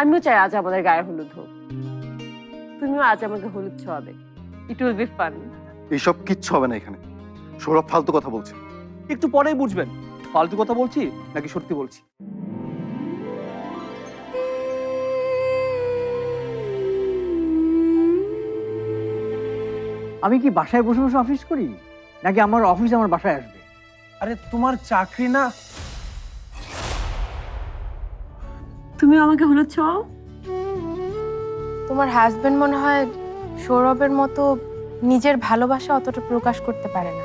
আমিও চাই আজ আমাদের গায়ে হলুদ হোক। তুমিও আজ আমাকে হলুদ ছোঁয়াবে। ইট উইল বি ফান এইসব কিচ্ছু হবে না এখানে। সৌরভ ফালতু কথা বলছে। একটু পরেই বুঝবেন ফালতু কথা বলছি নাকি সত্যি বলছি? আমি কি বাসায় বসে বসে অফিস করি? নাকি আমার অফিস আমার বাসায় আসবে? আরে তোমার চাকরি না তুমি আমাকে হলুদ ছোঁয়াও? তোমার হাজবেন্ড মনে হয় সৌরভের মতো নিজের ভালোবাসা অতটা প্রকাশ করতে পারে না।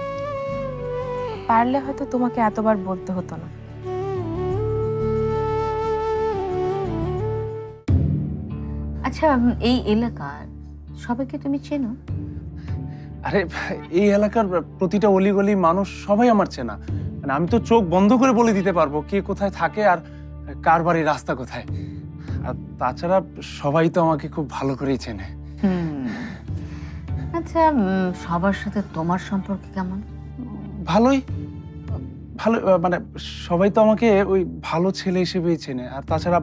পারলে হয়তো তোমাকে এতবার বলতে হতো না। আচ্ছা এই এলাকার সবাইকে তুমি চেনো? আরে এই এলাকার প্রতিটা অলিগলি মানুষ সবাই আমার চেনা। মানে আমি তো চোখ বন্ধ করে বলে দিতে পারব কে কোথায় থাকে আর কার বাড়ির রাস্তা কোথায়? আর তাছাড়া সবাই তো আমাকে খুব ভালো করেই চেনে। আচ্ছা সবার সাথে তোমার সম্পর্ক কেমন? ভালোই। ভালো মানে সবাই তো আমাকে ওই ভালো ছেলে হিসেবেই চেনে। আর তাছাড়া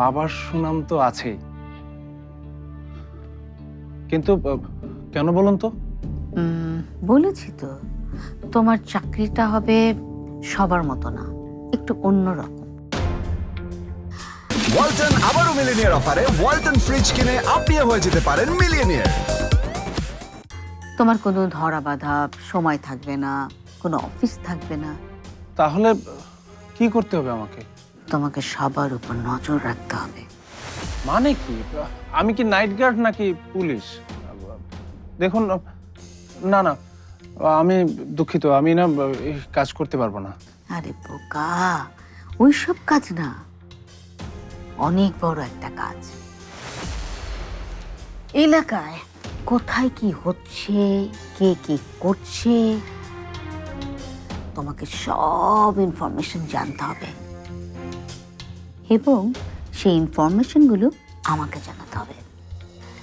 বাবার সুনাম তো আছেই। কিন্তু কেন বলুন তো? বলেছি তো তোমার চাকরিটা হবে সবার মতো না একটু অন্যরকম ওয়ালটন আবারও মিলিনিয়ার অফারে ওয়ালটন ফ্রিজ কিনে আপনিও হয়ে যেতে পারেন মিলিয়নিয়ার। তোমার কোনো ধরা বাঁধা সময় থাকবে না কোনো অফিস থাকবে না। তাহলে কি করতে হবে আমাকে? তোমাকে সবার উপর নজর রাখতে হবে। মানে কি? আমি কি নাইট গার্ড নাকি পুলিশ? দেখুন না না আমি দুঃখিত আমি না এই কাজ করতে পারব না। আরে বোকা ওইসব কাজ না। অনেক বড় একটা কাজ। এলাকায় কোথায় কি হচ্ছে কে কি করছে তোমাকে সব ইনফরমেশন জানতে হবে। এবং সেই ইনফরমেশনগুলো আমাকে জানাতে হবে।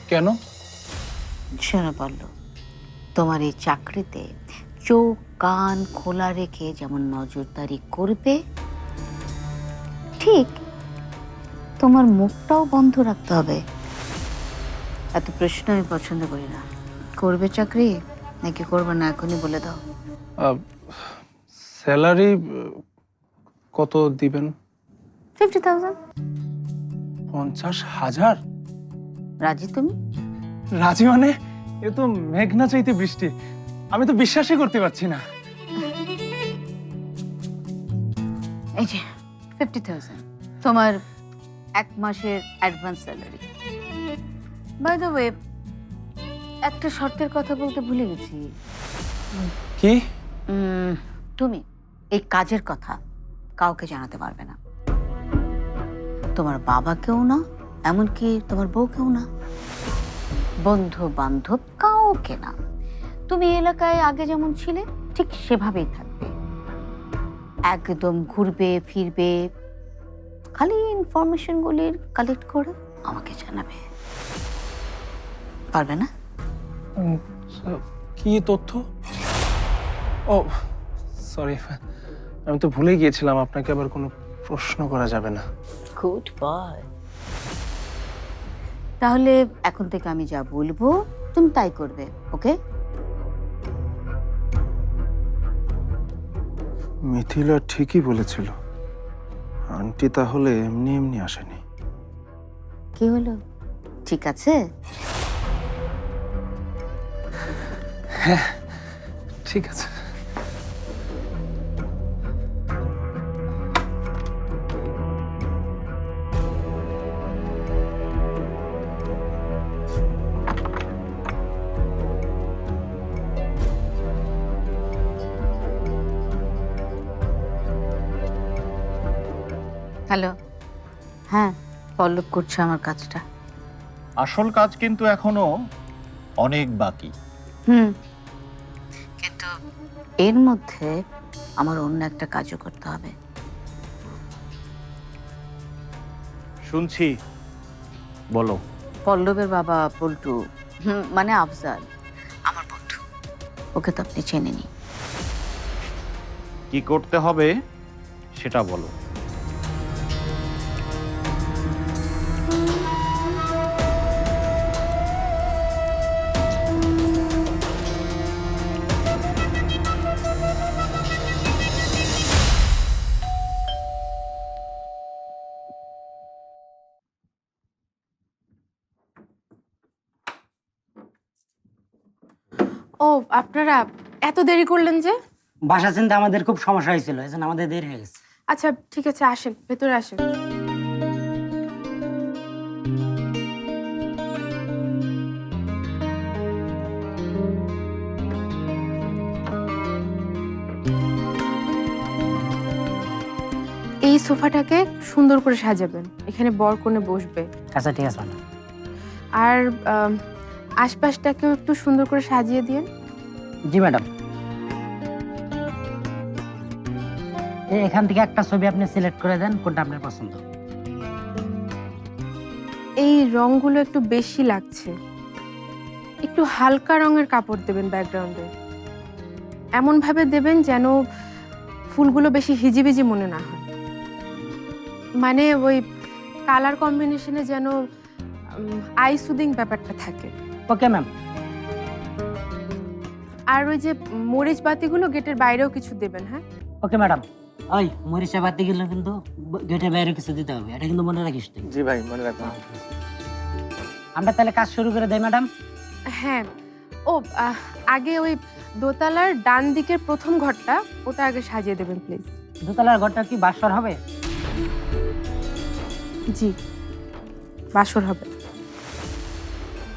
কেন? শোনো বলল তোমার এই চাকরিতে চোখ কান খোলা রেখে যেমন নজরদারি করবে ঠিক তোমার মুখটাও বন্ধ রাখতে হবে। এত প্রশ্ন আমি পছন্দ করি না। করবে চাকরি? নাকি করবে না এখনই বলে দাও। স্যালারি কত দিবেন? Fifty thousand. পঞ্চাশ হাজার? রাজি তুমি? রাজি মানে? এ তো মেঘনা চাইতে বৃষ্টি। আমি তো বিশ্বাসই করতে পারছি না। এই যে ফিফটি থাউজেন্ড। তোমার এক মাসের advance salary by the way একটা শর্তের কথা বলতে ভুলে গেছি। কি? তুমি এই কাজের কথা কাউকে জানাতে পারবে না। তোমার বাবাকেও না এমনকি তোমার বউকেও না। বন্ধু বান্ধব কাউকে না। তুমি এলাকায় আগে যেমন ছিলে ঠিক সেভাবেই থাকবে। একদম ঘুরবে ফিরবে খালি ইনফরমেশনগুলির কালেক্ট করে আমাকে জানাবে। পারবে না? উম, কি তথ্য? ও সরি আমি তো ভুলে গিয়েছিলাম আপনাকে আবার কোনো প্রশ্ন করা যাবে না। গুড বয় তাহলে এখন থেকে আমি যা বলব তুমি তাই করবে ওকে? মিথিলা ঠিকই বলেছিল। আন্টি তাহলে এমনি এমনি আসেনি। কি হলো? ঠিক আছে? হ্যাঁ ঠিক আছে। হ্যালো। হ্যাঁ পল্লব করছে আমার কাজটা। আসল কাজ কিন্তু এখনও অনেক বাকি। হুম। কিন্তু এর মধ্যে আমার অন্য একটা কাজও করতে হবে। শুনছি। বলো। পল্লবের বাবা পল্টু হুম, মানে আফজাল আমার বন্ধু। ওকে তো আপনি চেনেনি কি করতে হবে সেটা বলো। ও আপনারা এত দেরি করলেন যে? বাসা চিনতে আমাদের খুব সমস্যা হয়েছিল এই জন্য আমাদের দেরি হয়ে গেছে। আচ্ছা ঠিক আছে আসেন ভেতরে আসেন। এই সোফাটাকে সুন্দর করে সাজাবেন এখানে বর কোণে বসবে। আচ্ছা ঠিক আছে ম্যাডাম। আর আম, আশপাশটাকেও একটু সুন্দর করে সাজিয়ে দিন। জি ম্যাডাম। এখান থেকে একটা ছবি আপনি সিলেক্ট করে দেন কোনটা আপনার পছন্দ। এই রংগুলো একটু বেশি লাগছে। একটু হালকা রঙের কাপড় দেবেন ব্যাকগ্রাউন্ডে এমন ভাবে দেবেন যেন ফুলগুলো বেশি হিজিবিজি মনে না হয়। মানে ওই কালার কম্বিনেশনে যেন আই সুদিং ব্যাপারটা থাকে। ওকে ম্যাম আর ওই যে মরিচ বাতিগুলো গেটের বাইরেও কিছু দেবেন হ্যাঁ? ওকে ম্যাডাম ওই মরিচা বাতি গেলে কিন্তু গেটের বাইরে কিছু দিতে হবে। এটা কিন্তু মনে রাখিস তুই। জি ভাই মনে রাখব। আমরা তাহলে কাজ শুরু করে দেই ম্যাডাম হ্যাঁ। ও আগে ওই দোতলার ডান দিকের প্রথম ঘরটা ওটা আগে সাজিয়ে দেবেন প্লিজ দোতলার ঘরটা কি বাসর হবে? জি। বাসর হবে।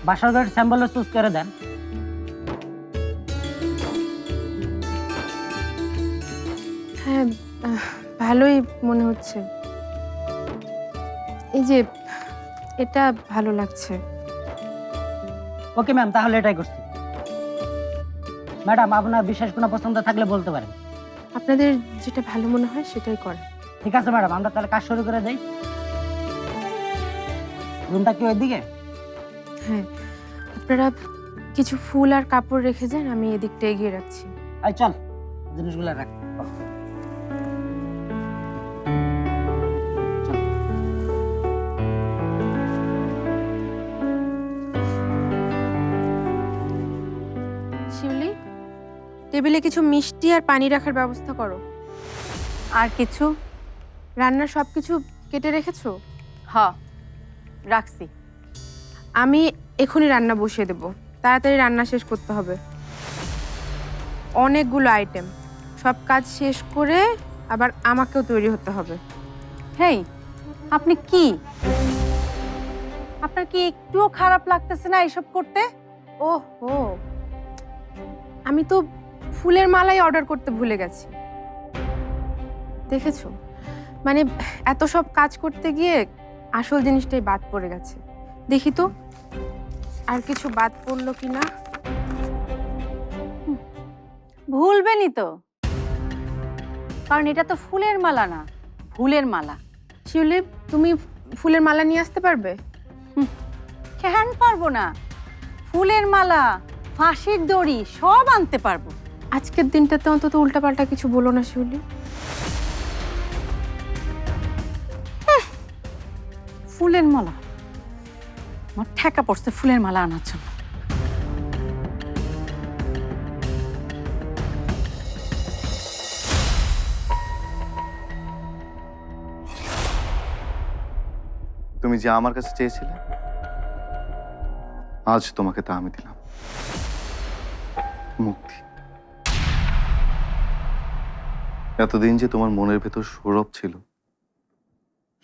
বাসর ঘর স্যাম্বল চুজ করে দেন। হ্যাঁ ভালোই মনে হচ্ছে। এই যে এটা ভালো লাগছে। ওকে ম্যাম তাহলে এটাই করছি। ম্যাডাম আপনার বিশেষ কোনো পছন্দ থাকলে বলতে পারেন। আপনাদের যেটা ভালো মনে হয় সেটাই করেন। ঠিক আছে ম্যাডাম আমরা তাহলে কাজ শুরু করে দেই। রুমটা কি ওইদিকে? হ্যাঁ। আপনারা কিছু ফুল আর কাপড় রেখে যান আমি এদিকটা এগিয়ে রাখছি। আই চল জিনিসগুলো রাখ। শিউলি টেবিলে কিছু মিষ্টি আর পানি রাখার ব্যবস্থা করো। আর কিছু? রান্নার সব কিছু কেটে রেখেছো? হ রাখছি। আমি এখনই রান্না বসিয়ে দেব। তাড়াতাড়ি রান্না শেষ করতে হবে। অনেকগুলো আইটেম সব কাজ শেষ করে আবার আমাকেও তৈরি হতে হবে। হেই, আপনি কি? আপনার কি একটুও খারাপ লাগতেছে না এসব করতে? ওহো। আমি তো ফুলের মালাই অর্ডার করতে ভুলে গেছি। দেখেছ? মানে এত সব কাজ করতে গিয়ে আসল জিনিসটাই বাদ পড়ে গেছে। দেখি তো। আর কিছু বাদ পড়ল কি না? ভুলবেনই তো। কারণ এটা তো ফুলের মালা না, ফুলের মালা। শিউলি, তুমি ফুলের মালা নিয়ে আসতে পারবে? কেন পারব না? ফুলের মালা, ফাঁসির দড়ি, সব আনতে পারব। আজকের দিনটাতে অন্তত উল্টাপাল্টা কিছু বলো না, শিউলি। ফুলের মালা। আমার ঠেকা পড়ছে ফুলের মালা আনার জন্য। তুমি যে আমার কাছে চেয়েছিলে, আজ তোমাকে তা আমি দিলাম। মুক্তি। এতদিন যে তোমার মনের ভেতর সৌরভ ছিল,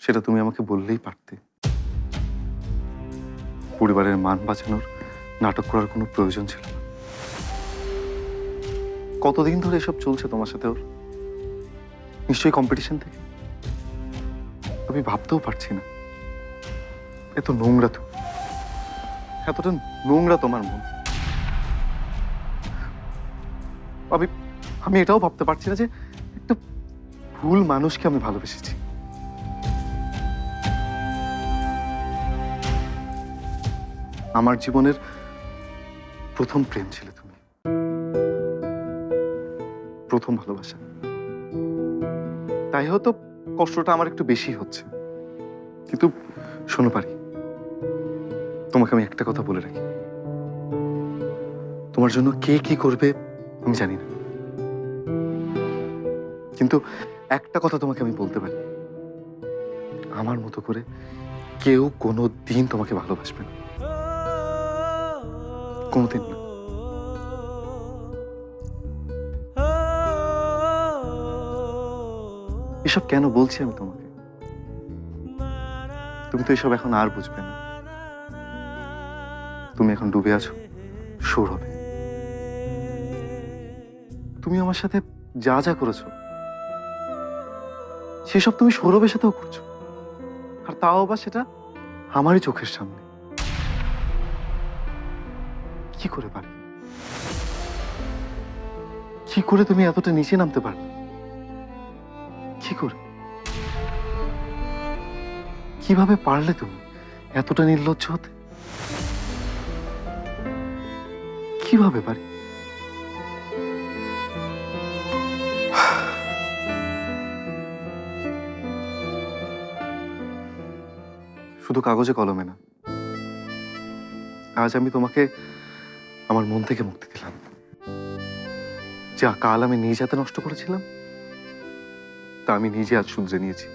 সেটা তুমি আমাকে বললেই পারতে। পরিবারের মান বাঁচানোর নাটক করার কোনো প্রয়োজন ছিল না। কতদিন ধরে এসব চলছে তোমার সাথে ওর? নিশ্চয়ই কম্পিটিশন থেকে? আমি ভাবতেও পারছি না। এত নোংরা তো। এতটা নোংরা তোমার মন। আমি আমি এটাও ভাবতে পারছি না যে একটা ভুল মানুষকে আমি ভালোবেসেছি। আমার জীবনের প্রথম প্রেম ছিল তুমি। প্রথম ভালোবাসা। তাই হয়তো কষ্টটা আমার একটু বেশি হচ্ছে। কিন্তু শোনো পারি, তোমাকে আমি একটা কথা বলে রাখি। তোমার জন্য কে কি করবে আমি জানি না। কিন্তু একটা কথা তোমাকে আমি বলতে পারি। আমার মতো করে কেউ কোনো দিন তোমাকে ভালোবাসবে না। কোনোদিন না। এসব কেন বলছি আমি তোমাকে? তুমি তো এসব এখন আর বুঝবে না। তুমি এখন ডুবে আছো সুর হবে। তুমি আমার সাথে যা যা করেছ, সেসব তুমি সৌরভের সাথেও করছ। আর তাও বা সেটা আমারই চোখের সামনে। কি করে পারি কি করে তুমি এতটা নিচে নামতে পারলে? কি করে? কীভাবে পারলে তুমি এতটা নির্লজ্জ হতে? কীভাবে পারি? শুধু কাগজে কলমে না। আজ আমি তোমাকে আমার মন থেকে মুক্তি দিলাম। যা কাল আমি নিজ হাতে নষ্ট করেছিলাম, তা আমি নিজে আজ শুধরে নিয়েছি।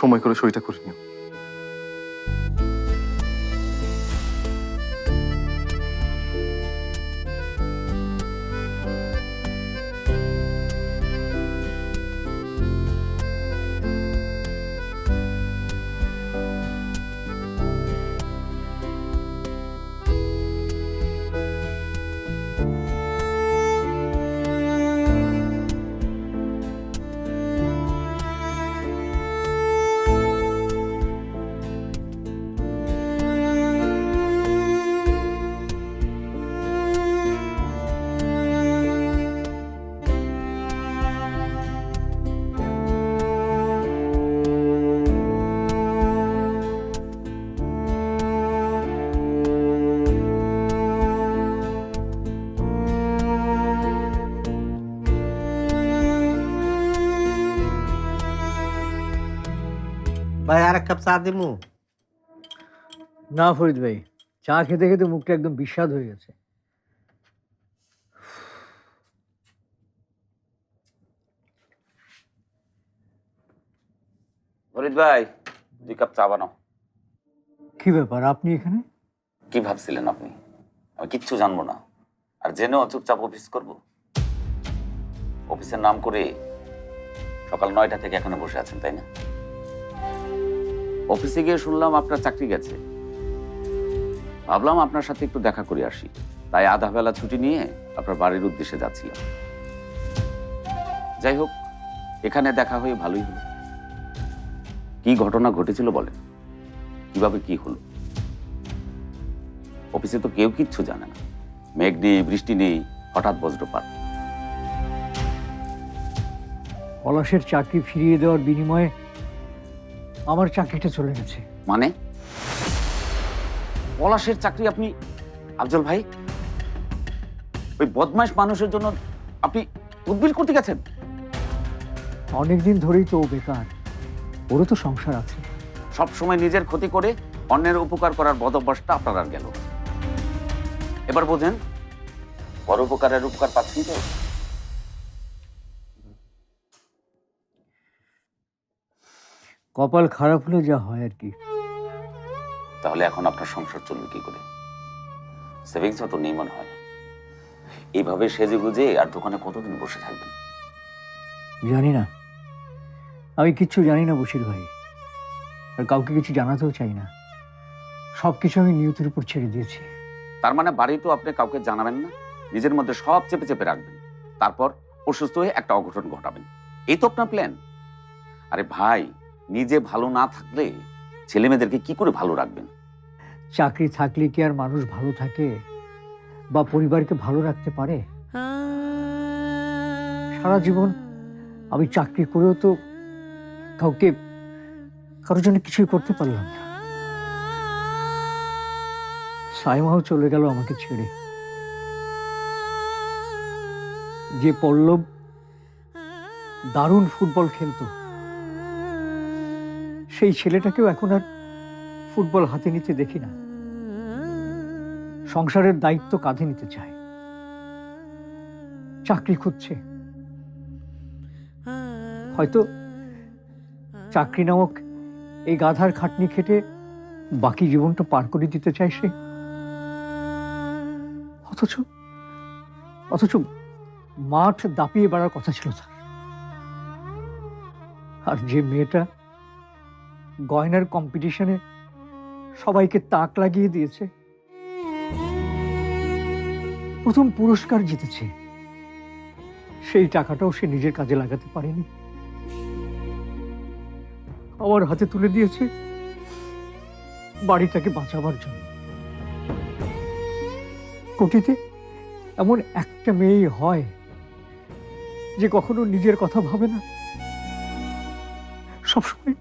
সময় করে সইটা করে নিও। ভাই আর এক কাপ চা দিমু? না ফরিদ ভাই চা খেতে খেতে মুখটা একদম বিস্বাদ হয়ে গেছে। ফরিদ ভাই দুই কাপ চা বানাও। কি ব্যাপার আপনি এখানে? কি ভাবছিলেন আপনি? আমি কিচ্ছু জানব না। আর জেনেও চুপচাপ অফিস করব। অফিসের নাম করে সকাল নয়টা থেকে এখানে বসে আছেন তাই না? অফিসে গিয়ে শুনলাম আপনার চাকরি গেছে। ভাবলাম আপনার সাথে একটু দেখা করে আসি। তাই আধা বেলা ছুটি নিয়ে আপনার বাড়ির উদ্দেশ্যে যাচ্ছিলাম। যাই হোক, এখানে দেখা হয়ে ভালোই হলো। কি ঘটনা ঘটেছিল বলেন? কীভাবে কি হলো? অফিসে তো কেউ কিচ্ছু জানে না। মেঘ নেই, বৃষ্টি নেই, হঠাৎ বজ্রপাত। পলাশের চাকরি ফিরিয়ে দেওয়ার বিনিময়ে আমার চাকরিটা চলে গেছে। মানে? পলাশের চাকরি আপনি আফজল ভাই? ওই বদমাশ মানুষের জন্য আপনি তদবির করতে গেছেন? অনেকদিন ধরেই তো ও বেকার। ওরও তো সংসার আছে। সব সময় নিজের ক্ষতি করে অন্যের উপকার করার বদ অভ্যাসটা আপনার আর গেল। এবার বোঝেন পর উপকারের উপকার পাচ্ছি তো? কপাল খারাপ হলে যা হয় আর কি। তাহলে এখন আপনার সংসার চলবে কি করে? সেভিংস তো নেই মনে হয়। এইভাবে সেজে গুজে আর দোকানে কতদিন বসে থাকবেন? জানি না। আমি কিচ্ছু জানি না বশির ভাই। আর কাউকে কিছু জানাতেও চাই না। সব কিছু আমি নিয়তির উপর ছেড়ে দিয়েছি। তার মানে বাড়ি তো আপনি কাউকে জানাবেন না? নিজের মধ্যে সব চেপে চেপে রাখবেন। তারপর অসুস্থ হয়ে একটা অঘটন ঘটাবেন। এই তো আপনার প্ল্যান আরে ভাই নিজে ভালো না থাকলে ছেলে মেয়েদেরকে কি করে ভালো রাখবেন? চাকরি থাকলে কি আর মানুষ ভালো থাকে? বা পরিবারকে ভালো রাখতে পারে? সারা জীবন আমি চাকরি করেও তো কাউকে, কারোর জন্য কিছুই করতে পারলাম না। সাইমাও চলে গেল আমাকে ছেড়ে। যে পল্লব দারুণ ফুটবল খেলতো। সেই ছেলেটাকেও এখন আর ফুটবল হাতে নিতে দেখি না। সংসারের দায়িত্ব কাঁধে নিতে চায়। চাকরি খুঁজছে। হয়তো চাকরি নামক এই গাধার খাটনি খেটে বাকি জীবনটা পার করে দিতে চায় সে। অথচ অথচ মাঠ দাপিয়ে বেড়ার কথা ছিল তার। আর যে মেয়েটা গয়নার কম্পিটিশনে সবাইকে তাক লাগিয়ে দিয়েছে। প্রথম পুরস্কার জিতেছে। সেই টাকাটাও সে নিজের কাজে লাগাতে পারেনি। আমার হাতে তুলে দিয়েছে বাড়িটাকে বাঁচাবার জন্য। কোটিতে এমন একটা মেয়েই হয় যে কখনো নিজের কথা ভাবে না। সবসময়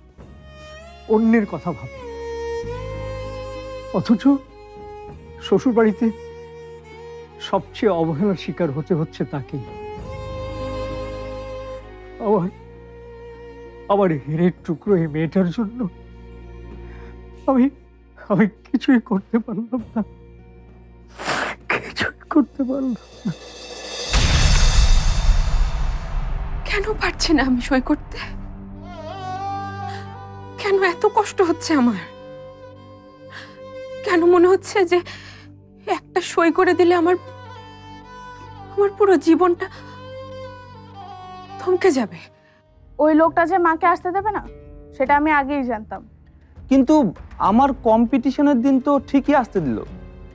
অন্যের কথা ভাবে। অথচ শ্বশুর বাড়িতে সবচেয়ে অবহেলার শিকার হতে হচ্ছে তাকেই। আবার আবার হেরের টুকরো এই মেয়েটার জন্য আমি আমি কিছুই করতে পারলাম না। কিছুই করতে পারলাম না। কেন পারছি না আমি সই করতে? কেন এত কষ্ট হচ্ছে আমার? কেন মনে হচ্ছে যে একটা সই করে দিলে আমার আমার পুরো জীবনটা থমকে যাবে? ওই লোকটা যে মাকে আসতে দেবে না সেটা আমি আগেই জানতাম। কিন্তু আমার কম্পিটিশনের দিন তো ঠিকই আসতে দিল।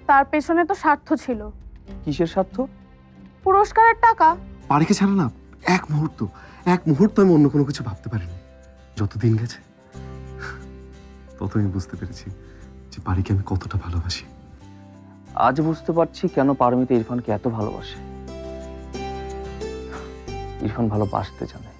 তার পেছনে তো স্বার্থ ছিল। কিসের স্বার্থ? পুরস্কারের টাকা। বাড়িকে ছাড়া না এক মুহূর্ত এক মুহূর্ত আমি অন্য কোনো কিছু ভাবতে পারিনি। যত দিন গেছে। তত আমি বুঝতে পেরেছি যে পারিকে আমি কতটা ভালোবাসি। আজ বুঝতে পারছি কেন পারমিতা ইরফানকে এত ভালোবাসে। ইরফান ভালোবাসতে জানে।